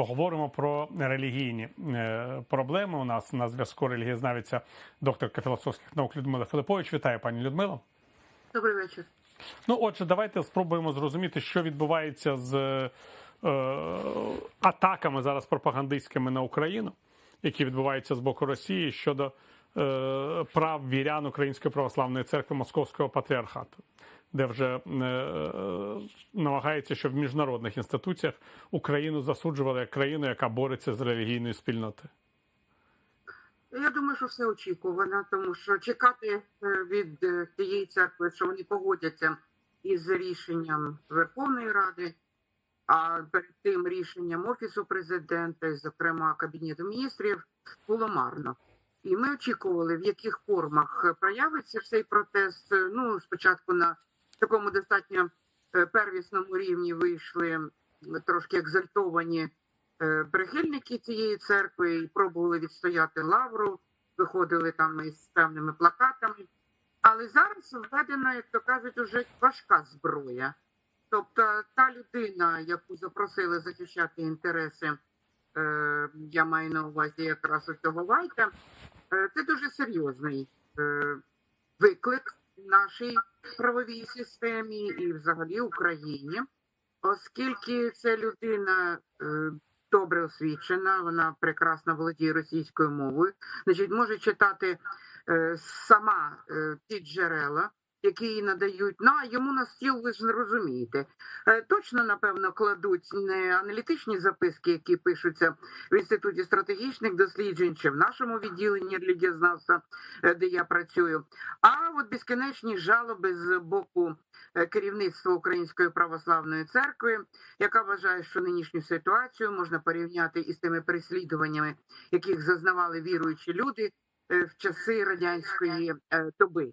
Поговоримо про релігійні е, проблеми. У нас на зв'язку релігієзнавиця, докторка філософських наук Людмила Филипович. Вітаю, пані Людмило. Добрий вечір. Ну, отже, давайте спробуємо зрозуміти, що відбувається з е, атаками зараз пропагандистськими на Україну, які відбуваються з боку Росії щодо е, прав вірян Української православної церкви Московського патріархату, де вже е, намагається, щоб в міжнародних інституціях Україну засуджували як країну, яка бореться з релігійною спільнотою. Я думаю, що все очікувано, тому що чекати е, від е, тієї церкви, що вони погодяться із рішенням Верховної Ради, а перед тим рішенням Офісу президента, і, зокрема Кабінету міністрів, було марно. І ми очікували, в яких формах проявиться цей протест. Ну, спочатку на такому достатньо е, первісному рівні вийшли трошки екзальтовані е, прихильники цієї церкви і пробували відстояти лавру, виходили там із певними плакатами. Але зараз введена, як то кажуть, уже важка зброя. Тобто та людина, яку запросили захищати інтереси, е, я маю на увазі якраз у цього Вайта, е, це дуже серйозний е, виклик нашій правовій системі і взагалі Україні, оскільки ця людина е, добре освічена, вона прекрасно володіє російською мовою, значить, може читати е, сама е, ті джерела. Які надають, ну а йому на стіл, ви ж не розумієте. Е, Точно, напевно, кладуть не аналітичні записки, які пишуться в інституті стратегічних досліджень чи в нашому відділенні релігієзнавства, е, де я працюю, а от безкінечні жалоби з боку е, керівництва Української православної церкви, яка вважає, що нинішню ситуацію можна порівняти із тими переслідуваннями, яких зазнавали віруючі люди в часи радянської доби.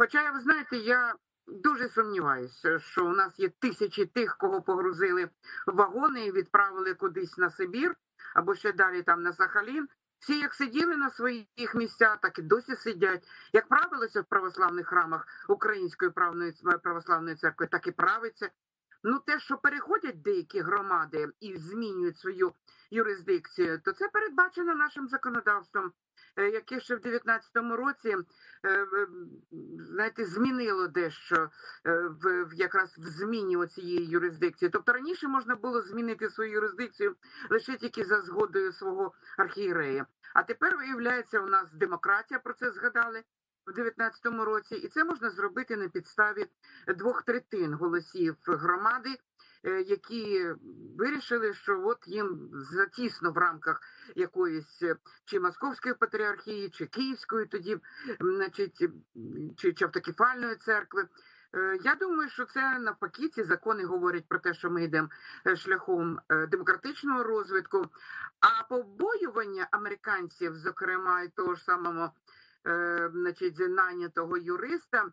Хоча, ви знаєте, я дуже сумніваюся, що у нас є тисячі тих, кого погрузили в вагони і відправили кудись на Сибір або ще далі там на Сахалін. Всі, як сиділи на своїх місцях, так і досі сидять. Як правилося в православних храмах Української православної церкви, так і правиться. Ну, те, що переходять деякі громади і змінюють свою юрисдикцію, то це передбачено нашим законодавством, яке ще в 19-му році е, е, знаєте, змінило дещо е, в, якраз в зміні цієї юрисдикції. Тобто раніше можна було змінити свою юрисдикцію лише тільки за згодою свого архієрея. А тепер виявляється, у нас демократія про це згадали. В 19-му році, і це можна зробити на підставі двох третин голосів громади, е, які вирішили, що от їм затісно в рамках якоїсь е, чи московської патріархії, чи київської, тоді, значить, чи, чи автокефальної церкви. Е, Я думаю, що це навпаки ці закони говорять про те, що ми йдемо е, шляхом е, демократичного розвитку. А побоювання американців, зокрема, і того ж самого е, значить, нанятого юриста, е,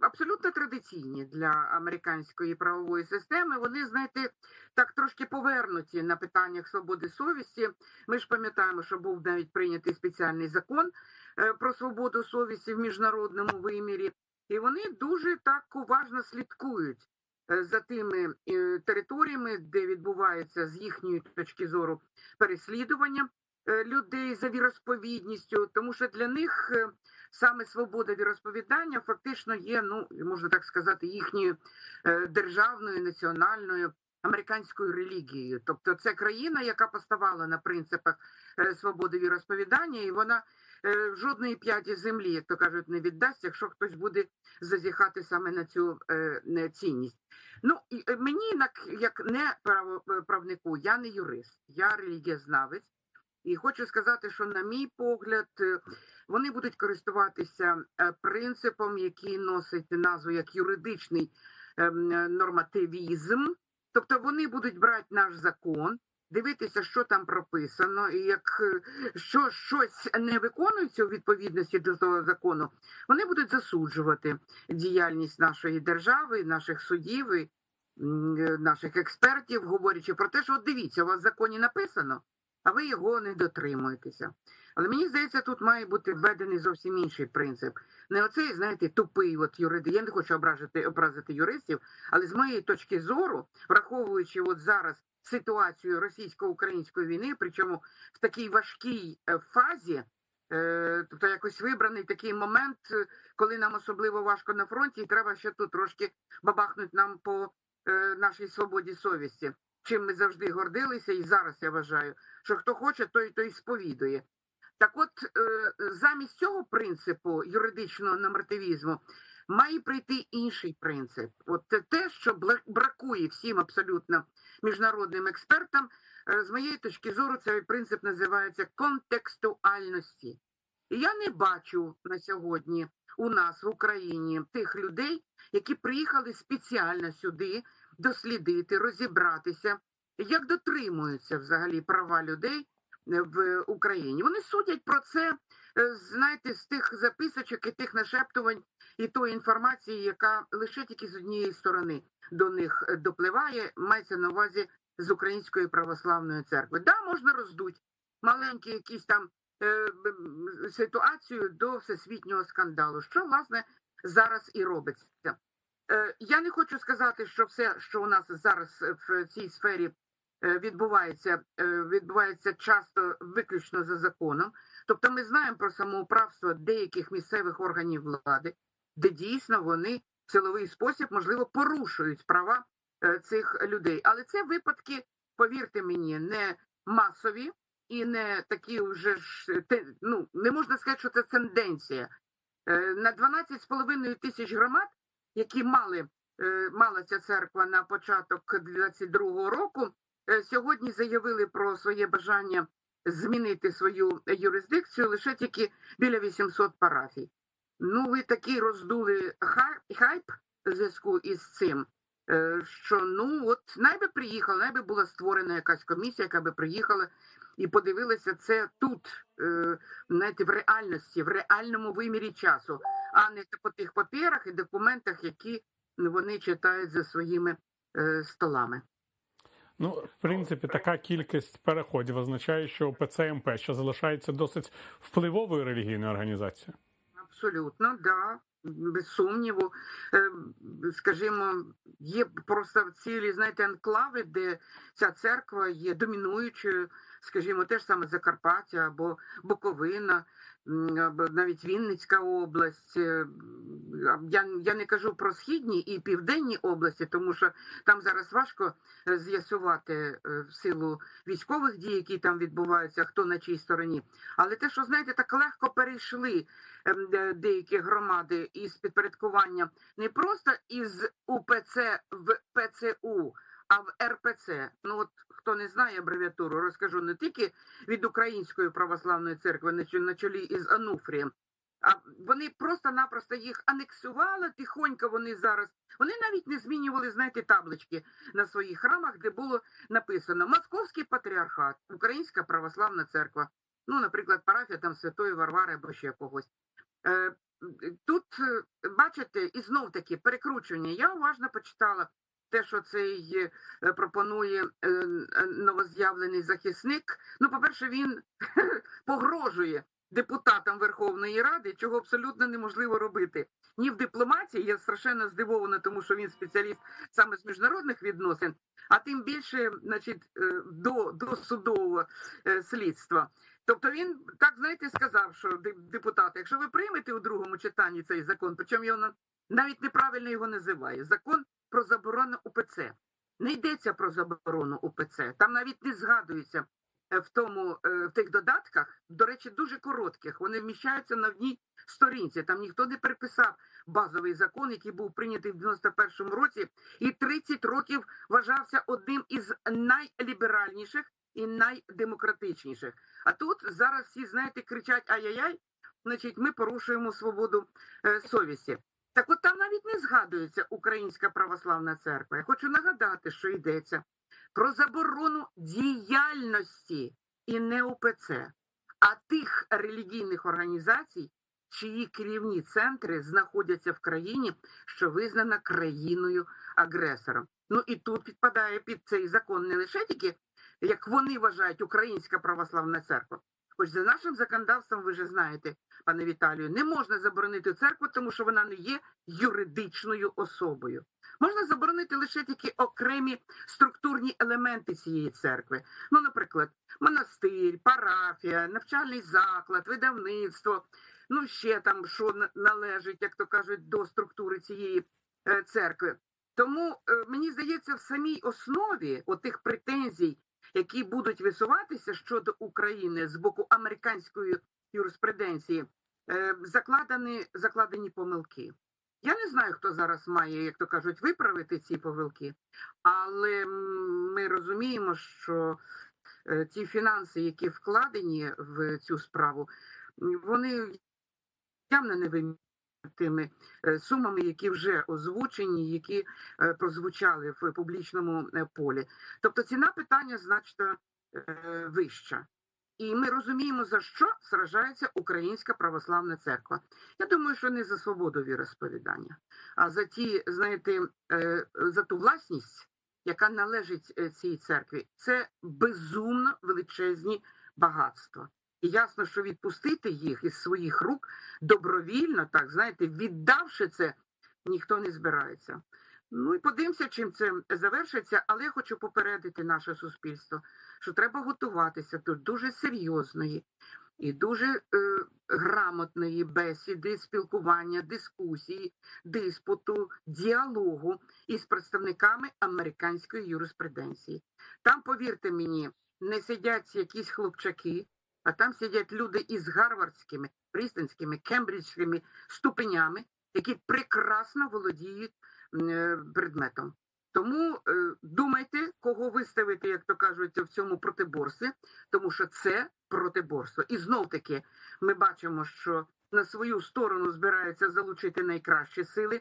абсолютно традиційні для американської правової системи. Вони, знаєте, так трошки повернуті на питаннях свободи совісті. Ми ж пам'ятаємо, що був навіть прийнятий спеціальний закон е, про свободу совісті в міжнародному вимірі, і вони дуже так уважно слідкують. е, За тими е, територіями, де відбувається з їхньої точки зору переслідування е, людей за віросповідністю, тому що для них е, саме свобода віросповідання фактично є, ну можна так сказати, їхньою е, державною національною американською релігією. Тобто, це країна, яка поставала на принципах е, свободи віросповідання, і вона е, жодної п'яті землі, як то кажуть, не віддасть, якщо хтось буде зазіхати саме на цю цінність. Ну і мені як, не правнику, я не юрист, я релігієзнавець. І хочу сказати, що, на мій погляд, е, вони будуть користуватися е, принципом, який носить назву як юридичний ем, нормативізм. Тобто вони будуть брати наш закон, дивитися, що там прописано, і як е, що щось не виконується у відповідності до того закону, вони будуть засуджувати діяльність нашої держави, наших судів, і, наших експертів, говорячи про те, що от дивіться, у вас в законі написано, а ви його не дотримуєтеся. Але мені здається, тут має бути введений зовсім інший принцип. Не оцей, знаєте, тупий от юриди. Я не хочу ображити, образити юристів, але з моєї точки зору, враховуючи от зараз ситуацію російсько-української війни, причому в такій важкій е, фазі, е, тобто якось вибраний такий момент, е, коли нам особливо важко на фронті, і треба ще тут трошки бабахнуть нам по нашій свободі совісті, чим ми завжди гордилися, і зараз я вважаю, що хто хоче, той той сповідує. Так, от е, замість цього принципу юридичного нормативізму має прийти інший принцип. От це те, що бракує всім абсолютно міжнародним експертам. Е, З моєї точки зору, цей принцип називається контекстуальності. Я не бачу на сьогодні у нас в Україні тих людей, які приїхали спеціально сюди дослідити, розібратися, як дотримуються взагалі права людей е, в Україні. Вони судять про це, е, знаєте, з тих записочок і тих нашептувань і тої інформації, яка лише тільки з однієї сторони до них е, допливає, мається на увазі з Української православної церкви. Да, можна роздуть маленькі якісь там ситуацію до всесвітнього скандалу, що власне зараз і робиться. Е, Я не хочу сказати, що все, що у нас зараз е, в цій сфері е, відбувається, відбувається часто виключно за законом. Тобто, ми знаємо про самоуправство деяких місцевих органів влади, де дійсно вони в силовий спосіб, можливо, порушують права цих людей. Але це випадки, повірте мені, не масові і не такі вже ж ну не можна сказати, що це тенденція. Е, На 12,5 тисяч громад, які мали е, мала ця церква на початок 22-го року, е, сьогодні заявили про своє бажання змінити свою юрисдикцію лише тільки біля 800 парафій. Ну, ви такий роздули хай- хайп в зв'язку із цим, що ну от найби приїхала, найби була створена якась комісія, яка би приїхала і подивилася це тут, е, знаєте, в реальності, в реальному вимірі часу, а не по тих папірах і документах, які вони читають за своїми е, столами. Ну, в принципі, така кількість переходів означає, що ПЦМП ще залишається досить впливовою релігійною організацією. Абсолютно, да, без сумніву. Е, Скажімо, є просто цілі, знаєте, анклави, де ця церква є домінуючою, скажімо, те ж саме Закарпаття або Буковина, навіть Вінницька область. Е, Я, я не кажу про східні і південні області, тому що там зараз важко е, з'ясувати е, в силу військових дій, які там відбуваються, хто на чій стороні. Але те, що знаєте, так легко перейшли ем, деякі громади із підпорядкування не просто із УПЦ в ПЦУ, а в РПЦ. Ну от хто не знає абревіатуру, розкажу не тільки від Української православної церкви на чолі із Ануфрієм. А вони просто-напросто їх анексували тихонько. Вони зараз вони навіть не змінювали, знаєте, таблички на своїх храмах, де було написано Московський патріархат, Українська православна церква. Ну, наприклад, парафія там Святої Варвари або ще когось. Е, Тут е, бачите, і знов таки перекручування. Я уважно почитала те, що цей е, пропонує е, е, новоз'явлений захисник. Ну, по-перше, він погрожує депутатам Верховної Ради, чого абсолютно неможливо робити. Ні в дипломатії, я страшенно здивована, тому що він спеціаліст саме з міжнародних відносин, а тим більше, значить, до, до судового слідства. Тобто він так знаєте сказав, що депутати, якщо ви приймете у другому читанні цей закон, причому його навіть неправильно його називає закон про заборону УПЦ. Не йдеться про заборону УПЦ. Там навіть не згадується е, в тому е, в тих додатках, до речі, дуже коротких. Вони вміщаються на одній сторінці. Там ніхто не переписав базовий закон, який був прийнятий в 91-му році, і 30 років вважався одним із найліберальніших і найдемократичніших. А тут зараз всі, знаєте, кричать ай-яй-яй, значить, ми порушуємо свободу е, совісті. Так от там навіть не згадується Українська православна церква. Я хочу нагадати, що йдеться про заборону діяльності і не УПЦ, а тих релігійних організацій, чиї керівні центри знаходяться в країні, що визнана країною агресором. Ну і тут підпадає під цей закон не лише тільки, як вони вважають, Українська православна церква. Хоч за нашим законодавством, ви вже знаєте, пане Віталію, не можна заборонити церкву, тому що вона не є юридичною особою. Можна заборонити лише тільки окремі структурні елементи цієї церкви. Ну, наприклад, монастир, парафія, навчальний заклад, видавництво, ну ще там що належить, як то кажуть, до структури цієї е, церкви. Тому е, мені здається, в самій основі отих претензій, які будуть висуватися щодо України з боку американської юриспруденції, закладені, закладені помилки. Я не знаю, хто зараз має, як то кажуть, виправити ці помилки, але ми розуміємо, що е, ті фінанси, які вкладені в цю справу, вони явно не вимірюють тими е, сумами, які вже озвучені, які е, прозвучали в публічному е, полі. Тобто ціна питання значно е, вища. І ми розуміємо, за що сражається Українська православна церква. Я думаю, що не за свободу віросповідання, а за ті, знаєте, е, за ту власність, яка належить е, цій церкві. Це безумно величезні багатства. І ясно, що відпустити їх із своїх рук добровільно, так знаєте, віддавши це, ніхто не збирається. Ну і подивимося, чим це завершиться, але я хочу попередити наше суспільство, що треба готуватися до дуже серйозної і дуже е, грамотної бесіди, спілкування, дискусії, диспуту, діалогу із представниками американської юриспруденції. Там, повірте мені, не сидять якісь хлопчаки, а там сидять люди із гарвардськими, прістинськими, кембриджськими ступенями, які прекрасно володіють предметом. Тому е, думайте, кого виставити, як то кажуть, в цьому протиборстві, тому що це протиборство. І знов таки ми бачимо, що на свою сторону збираються залучити найкращі сили.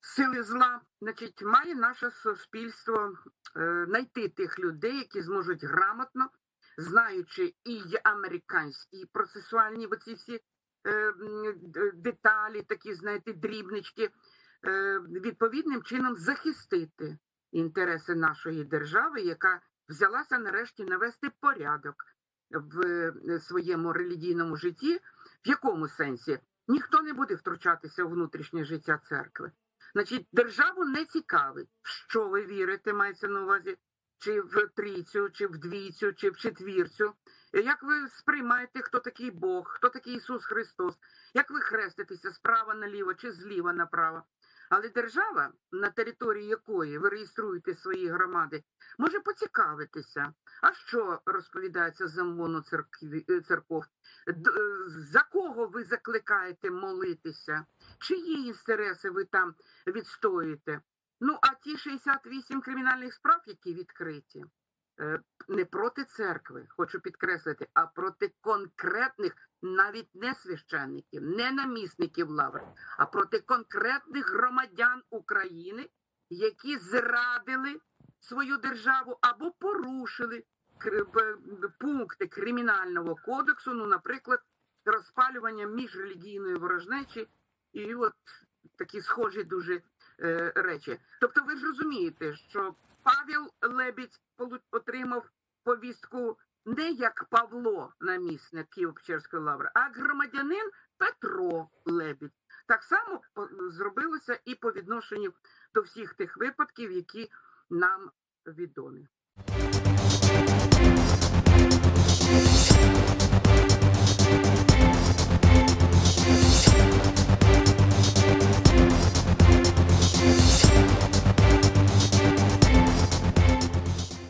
Сили зла, значить, має наше суспільство е, знайти тих людей, які зможуть грамотно, знаючи і американські, і процесуальні оці всі е, деталі, такі, знаєте, дрібнички, е, відповідним чином захистити інтереси нашої держави, яка взялася нарешті навести порядок в е, своєму релігійному житті. В якому сенсі? Ніхто не буде втручатися у внутрішнє життя церкви. Значить, державу не цікавить, в що ви вірите, мається на увазі, чи в трійцю, чи в двійцю, чи в четвірцю. Як ви сприймаєте, хто такий Бог, хто такий Ісус Христос, як ви хреститеся справа наліво чи зліва направо. Але держава, на території якої ви реєструєте свої громади, може поцікавитися, а що розповідається замону церкві, е, церков, е, за кого ви закликаєте молитися, чиї інтереси ви там відстоюєте. Ну, а ті 68 кримінальних справ, які відкриті, не проти церкви, хочу підкреслити, а проти конкретних, навіть не священників, не намісників лавр, а проти конкретних громадян України, які зрадили свою державу або порушили пункти кримінального кодексу, ну, наприклад, розпалювання міжрелігійної ворожнечі і от такі схожі дуже е, речі. Тобто, ви ж розумієте, що Павел Лебідь отримав повістку не як Павло, намісник Києво-Печерської лаври, а громадянин Петро Лебідь. Так само зробилося і по відношенню до всіх тих випадків, які нам відомі.